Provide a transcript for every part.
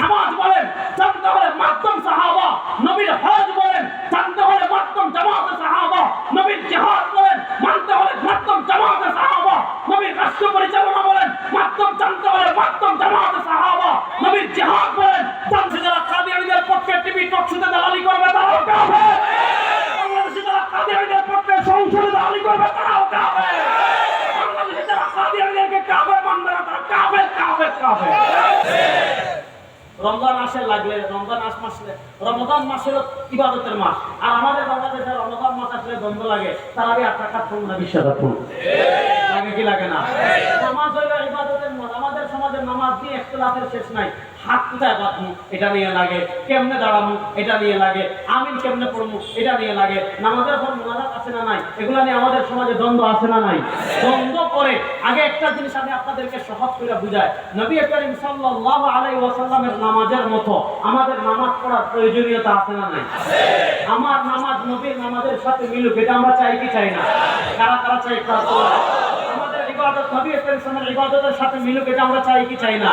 নামাজ বলেন জানতে হলে মাধ্যম সাহাবা, নবীর হজ বলেন, জানতে হলে মাধ্যম জামাত সাহাবা, নবীর জিহাদ বলেন, মানতে হলে মাধ্যম জামাত সাহাবা, নবীর রাষ্ট্র পরিচালনা বলেন, মাধ্যম জানতে হলে মাধ্যম জামাত সাহাবা, নবীর জিহাদ বলেন জানতে যারা কাদিয়ানীদের পক্ষে টিভি টক শুতে দালালি করবে, তারাও কাফের। বাংলাদেশে যারা কাদিয়ানীদের পক্ষে সংসদে দালালি করবে, তারাও কাফের। বাংলাদেশে যারা কাদিয়ানীদেরকে কাফের মানবে না, তারা কাফের কাফের কাফের। রমজান মাসে লাগলে রমজান মাস মাসলে রমজান মাসের ইবাদতের মাস। আর আমাদের বাংলাদেশে রমজান মাস আসলে দ্বন্দ্ব লাগে। তার আগে আট টাকা ফুল না বিশ্বাস লাগে কি লাগে না? নামাজ হইল দিয়ে ইখতিলাফের শেষ নাই। হাত কোথায় বাঁধমু এটা নিয়ে লাগে। কেমনে দাঁড়ামু এটা নিয়ে লাগে। আমিন কেমনে পড়মু এটা নিয়ে লাগে। নামাজের মোনাজাত আছে না নাই? এগুলা নিয়ে আমাদের সমাজে দ্বন্দ্ব আছে না নাই? দ্বন্দ্ব করে আগে একটা জিনিস আমি আপনাদেরকে সহজ করে নবী করিম সাল্লাল্লাহু আলাইহি ওয়াসাল্লামের নামাজের মতো আমাদের নামাজ পড়ার প্রয়োজনীয়তা আছে না নাই? আমার নামাজ নবীর নামাজের সাথে মিলুক, এটা আমরা চাই কি চাই না? কারা কারা চাই? কারা ইবাদত, নবী সাল্লাল্লাহু ইবাদতের সাথে মিলুক, এটা আমরা চাই কি চাই না?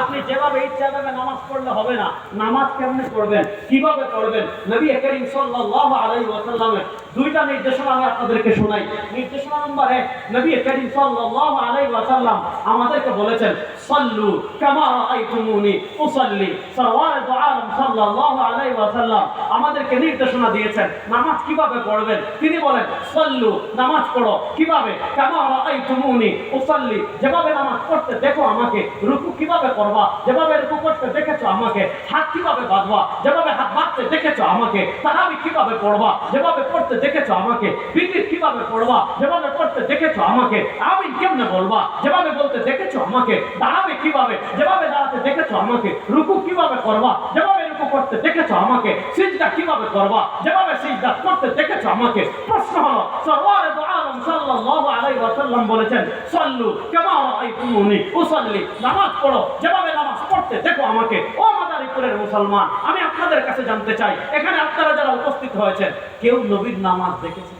আপনি যেভাবে ইচ্ছা ভাবে নামাজ পড়লে হবে না। নামাজ কেমনে পড়বেন? কীভাবে পড়বেন? নবী করিম সাল্লাল্লাহু আলাইহি ওয়াসাল্লামের দুইটা নির্দেশনা আমি আপনাদেরকে শোনাই। নির্দেশনা নম্বর এক নবী করিম সাল্লাল্লাহু আলাইহি ওয়াসাল্লাম আমাদেরকে বলেছেন, সাল্লু কামা রাআইতুমুনি উসাল্লি। সরওয়ার দু আলম সাল্লাল্লাহু আলাইহি ওয়াসাল্লাম আমাদেরকে নির্দেশনা দিয়েছেন, নামাজ কীভাবে পড়বেন? তিনি বলেন, সাল্লু, নামাজ পড়ো। কীভাবে? কামা রাআইতুমুনি উসাল্লি। যেভাবে নামাজ পড়তে দেখো আমাকে, রুকু কীভাবে করবা? যেভাবে রুকু করতে দেখেছ আমাকে, হাত কীভাবে বাঁধবা? যেভাবে হাত বাঁধতে দেখেছ আমাকে, তারাবি কীভাবে পড়বা? যেভাবে পড়তে দেখেছ আমাকে? বিতির কীভাবে পড়বা? যেভাবে পড়তে দেখেছ আমাকে? আমিন কেমনে বলবা? যেভাবে বলতে দেখেছ আমাকে? দাঁড়াবে কীভাবে? যেভাবে দাঁড়াতে দেখেছ আমাকে? রুকু কীভাবে করবা? যেভাবে রুকু করতে দেখেছ আমাকে? সিজদা কীভাবে করবা? যেভাবে সিজদা করতে দেখেছ আমাকে? প্রশ্ন হলো সরওয়ারে দু আলম সাল্লাল্লাহু আলাইহি ওয়াসাল্লাম বলেছেন, সাল্লু কামা রাআইতুমুনি উসাল্লি। নামাজ পড়ো। যেভাবে নামাজ পড়তে দেখো আমাকে। ও তারিখপুরের মুসলমান আমি আপনাদের কাছে জানতে চাই এখানে আপনারা যারা উপস্থিত হয়েছেন কেউ নবীর নামাজ দেখেছেন?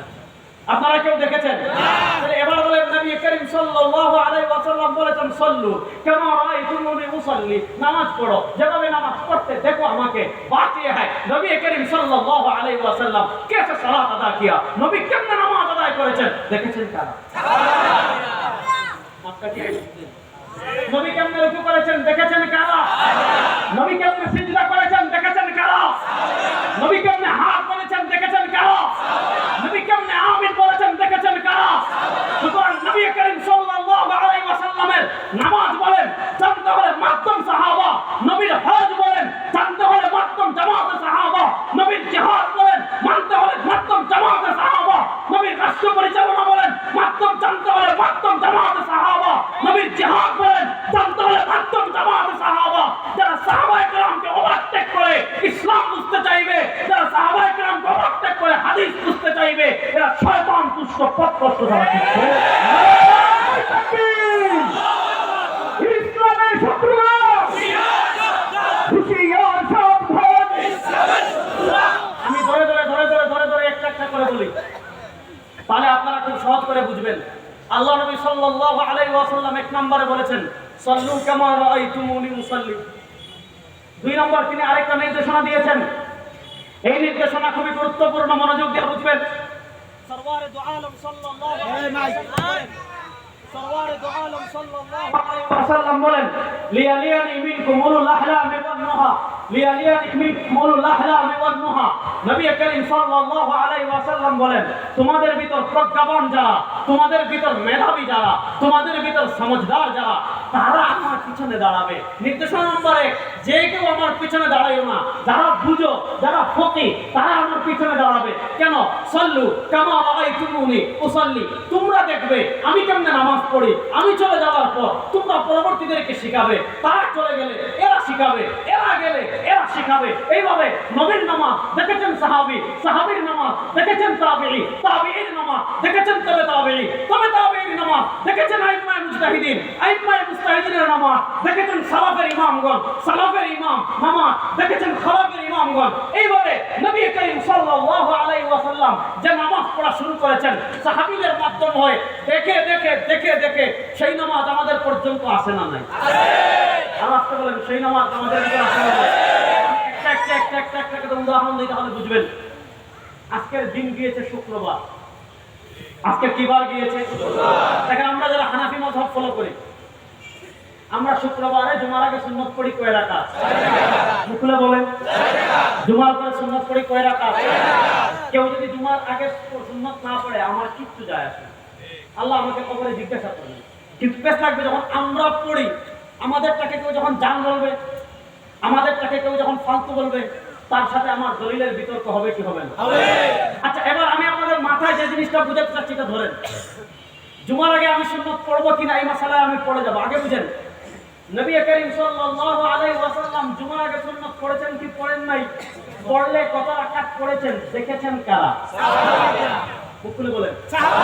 আচ্ছা। আপনারা কেউ দেখেছেন? এবার বলেন নবী করিম সাল্লাল্লাহু আলাইহি ওয়াসাল্লাম বলেছেন সল্লু কামা রাআইতুমুনি উসাল্লি নামাজ পড়ো। যেভাবে নামাজ পড়তে দেখো আমাকে বাত ये নবী করিম সাল্লাল্লাহু আলাইহি ওয়াসাল্লাম কেসে সালাত আদা কিয়া। নবী কেমনে নামাজ আদায় করেছেন? দেখেছেন কারা? মাক্কা কি নবী কেমনে রুকু করেছেন দেখেছেন কারা? নবী কেমনে সিজদা করেছেন দেখেছেন কারা? নবী কেমনে হাত বলেছেন দেখেছেন কারা? নবী কেমনে আমিন বলেছেন দেখেছেন কারা? সুতরাং নবী করিম সাল্লাল্লাহু আলাইহি ওয়াসাল্লামের নামাজ বলেন, জানতে হলে মাধ্যম সাহাবা, নবীর হজ বলেন, জানতে হলে মাধ্যম জামাত সাহাবা, নবীর জিহাদ বলেন, মানতে হলে মাধ্যম জামাত সাহাবা, নবীর রাষ্ট্র পরিচালনা বলেন, মাধ্যম জানতে হলে মাধ্যম জামাত নবীর জিহাদ বলেন জানতে হলে মাধ্যম জামাত সাহাবা, যারা সাহাবা একরামকে ওভারটেক করে ইসলাম বুঝতে চাইবে, যারা সাহাবা একরামকে ওভারটেক করে হাদিস বুঝতে চাইবে, এরা শয়তান তুষ্ট পথ কষ্ট দ্বারা ইসলামের শত্রুরা আমি ধরে ধরে ধরে ধরে ধরে ধরে, একটা একটা করে বলি। তাহলে আপনারা খুব সহজ করে বুঝবেন। আল্লাহ নবী সাল্লাল্লাহু আলাইহি ওয়াসাল্লাম এক নম্বরে বলেছেন সাল্লু কামা রাআইতুমুনি মুসাল্লি। দুই নম্বর তিনি আরেকটা নির্দেশনা দিয়েছেন। এই নির্দেশনা খুবই গুরুত্বপূর্ণ মনোযোগ দিয়ে বুঝবেন। সরওয়ারে দু আলম সাল্লাল্লাহু আলাইহি ওয়াসাল্লাম সরওয়ারে দু আলম সাল্লাল্লাহু আলাইহি ওয়াসাল্লাম বলেন লিয়ালিয়ানি মিনকুম উলুল আহলামি ওয়ান নুহা। লিয়ালিয়ানি মিনকুম উলুল আহলামি ওয়ান নুহা। নবী করিম সাল্লাল্লাহু আলাইহি ওয়াসাল্লাম বলেন, তোমাদের ভিতর প্রজ্ঞাবান যারা, তোমাদের ভিতর মেধাবী যারা, তোমাদের ভিতর সমঝদার যারা, তারা আমার পিছনে দাঁড়াবে। নির্দেশনা নম্বর এক যে কেউ আমার পিছনে দাঁড়াইও না। যারা বুঝো, যারা ফকি, তারা আমার পিছনে দাঁড়াবে। কেন? সল্লু কামা বাবাই তুমুনি উসল্লি। তোমরা দেখবে, আমি কেমনে নামাজ পড়ি, আমি চলে যাওয়ার পর তোমরা পরবর্তীদেরকে শিখাবে। তারা চলে গেলে, এরা শিখাবে, এরা গেলে, এরা শিখাবে। এইভাবে নবীর নামাজ দেখেছেন সাহাবি, সাহাবির নামাজ দেখেছেন তাবিঈ, তাবিঈর নামাজ দেখেছেন তবে তাবিঈ, তবে তাবিঈর দেখেছেন আইমায়ে মুজতাহিদিন? আইমায়ে মুজতাহিদিনের নামাজ দেখেছেন সালাফের ইমামগণ, সালাফের ইমাম দেখেছেন খালাফের ইমামগণ। এইভাবে নবী করিম সাল্লাল্লাহু আলাইহি ওয়াসাল্লাম যে নামাজ পড়া শুরু করেছেন, সাহাবীদের মাধ্যম দেখে দেখে দেখে দেখে সেই নামাজ আমাদের পর্যন্ত আসে না নাই? আসতে বলেন, সেই নামাজ আমাদের আসে না একটা একটা একটা একটা উদাহরণ দিই তাহলে বুঝবেন। আজকের দিন গিয়েছে শুক্রবার। আজকে কি বার গিয়েছে? দেখেন, আমরা যারা হানাফি মজহব ফলো করি, আমরা শুক্রবারে জুমার আগে সুন্নত পড়ি কয় রাখা মুখলে বলেন। জুমার পরে সুন্নত পড়ি কয় রাখা কেউ যদি জুমার আগে সুন্নত না পড়ে, আমার কিচ্ছু যায় আসে আল্লাহ আমাকে কবরে জিজ্ঞাসা কিন্তু বেশ লাগবে যখন আমরা পড়ি, আমাদেরটাকে কেউ যখন জান বলবে, আমাদেরটাকে কেউ যখন ফালতু বলবে তার সাথে আমার দলিলের বিতর্ক হবে কি হবে না? আচ্ছা এবার আমি আপনাদের মাথায় যে জিনিসটা বুঝাতে চাচ্ছি এটা ধরেন। জুমার আগে আমি সুন্নত পড়ব কিনা এই মশালায় আমি পড়ে যাব। আগে বুঝেন। নবী করিম সাল্লাল্লাহু আলাইহি ওয়াসাল্লাম জুমার আগে সুন্নত পড়েছেন কি পড়েন নাই? পড়লে কত রাকাত পড়েছেন? দেখেছেন কারা? বুকুলে বলেন।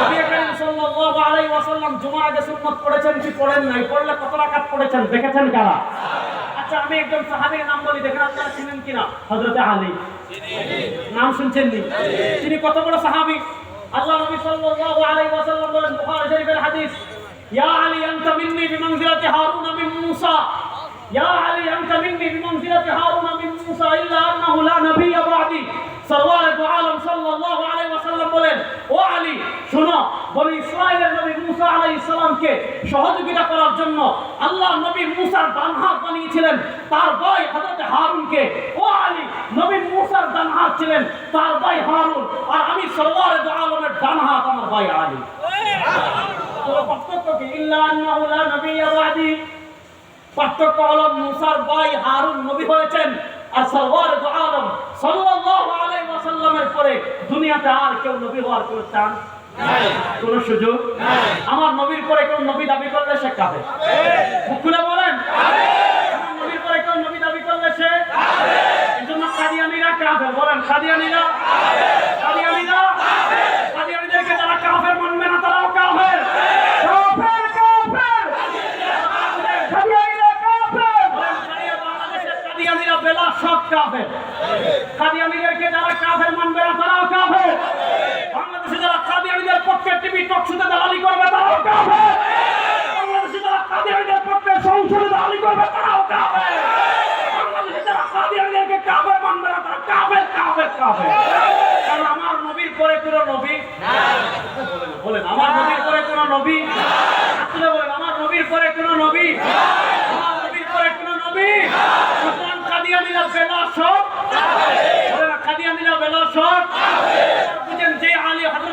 নবী করিম সাল্লাল্লাহু আলাইহি ওয়াসাল্লাম জুমার আগে সুন্নত পড়েছেন কি পড়েন নাই? পড়লে কত রাকাত পড়েছেন? দেখেছেন কারা? আচ্ছা আমি একজন নাম বলি, দেখেন আপনারা চিনেন কিনা? হযরত আলী। নাম শুনছেন নি? তিনি কত বড় সাহাবী? আল্লাহ নবী সাল্লাল্লাহু আলাইহি ওয়াসাল্লাম বলেন, বুখারী শরীফের হাদিস, ইয়া আলী আনতা মিন্নি বিমানজিলাতি হারুন মিন মূসা। ইয়া আলী আনতা মিন্নি বিমানজিলাতি হারুন মিন মূসা ইল্লা আন্নাহু লা বাদি। সাল্লাল্লাহু আলাইহি ওয়াসাল্লাম বলেন, ও আলী, শুনো বনি ইসরাইলের নবী মুসা আলাইহিস সালামকে সহযোগিতা করার জন্য আল্লাহ নবী মুসার ডান হাত বানিয়েছিলেন। তার ভাই হযরত হারুনকে। ও আলী, নবী মুসার ডান হাত ছিলেন তার ভাই হারুন। আর আমি সরওয়ার আলমের ডান হাত আমার ভাই আলী। পার্থক্য কি? ইল্লা আন্নাহু লা নাবিয়্য বাদি। পার্থক্য হলো মুসার ভাই হারুন নবী হয়েছেন আর সরওয়ার আলম সাল্লাল্লাহু আলাইহি ওয়াসাল্লামের পরে দুনিয়াতে আর কেউ নবী হওয়ার কোনো চান্স কোন সুযোগ আমার নবীর পরে কোন নবী দাবি করলে সে কাফে খুলে বলেন। আমার নবীর পরে কোন নবী দাবি করলে সে এই জন্য কাদিয়ানিরা কাফে বলেন কাদিয়ানিরা? কাদিয়ানিরা কাদিয়ানিদেরকে যারা কাফের মানবে না তারাও কাফের কাফের কাফের কাদিয়ানিরা কাফের বলেন সারিয়া বাংলাদেশের কাদিয়ানিরা বেলা সব কাফের কাদিয়ানিদেরকে যারা কাফের মানবে না তারাও কাফের বাংলাদেশে যারা কাদিয়ানিদের পক্ষে টিভি টক শুতে দালালি করবে তারাও কাফের বাংলাদেশে যারা কাদিয়ানিদের পক্ষে সংসদে দালালি করবে তারাও কাফের বাংলাদেশে যারা কাদিয়ানিদেরকে কাফের মানবে না তারা কাফের কাফের কাফের কারণ আমার নবীর পরে কোনো নবী বলেন, আমার নবীর পরে কোন নবী? আসলে বলেন আমার নবীর পরে কোন নবী? আমার নবীর পরে কোন নবী? সুতরাং কাদিয়ানিরা বেলা সব। কাদিয়ানিরা বেলা সব। বুঝেন যে আলী হযরত